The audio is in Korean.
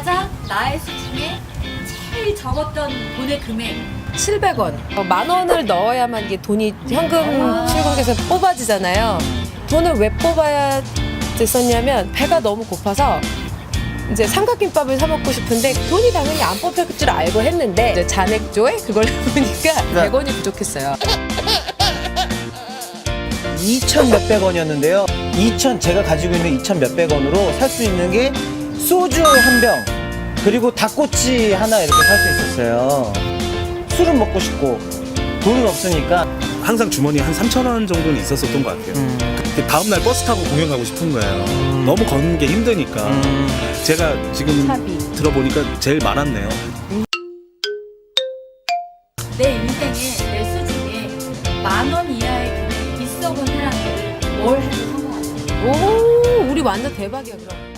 가장 나의 수중에 제일 적었던 돈의 금액 700원. 어, 만 원을 넣어야만 이게 돈이 현금 출국에서 뽑아지잖아요. 돈을 왜 뽑아야 됐었냐면 배가 너무 고파서 이제 삼각김밥을 사 먹고 싶은데 돈이 당연히 안 뽑힐 줄 알고 했는데 이제 잔액조에 그걸 보니까 네. 100원이 부족했어요. 2천 몇백 원이었는데요. 2천 제가 가지고 있는 2천 몇백 원으로 살 수 있는 게 소주 한 병, 그리고 닭꼬치 하나 이렇게 살 수 있었어요. 술은 먹고 싶고 돈은 없으니까 항상 주머니에 한 3천 원 정도는 있었었던 것 같아요. 음. 그 다음날 버스 타고 공연 가고 싶은 거예요. 너무 걷는 게 힘드니까. 음. 제가 지금 차비. 들어보니까 제일 많았네요. 내 인생에 내 수중에 만 원 이하의 금액이 있어 본 사람들을 뭘 해도 성공하죠. 오, 우리 완전 대박이야 그럼.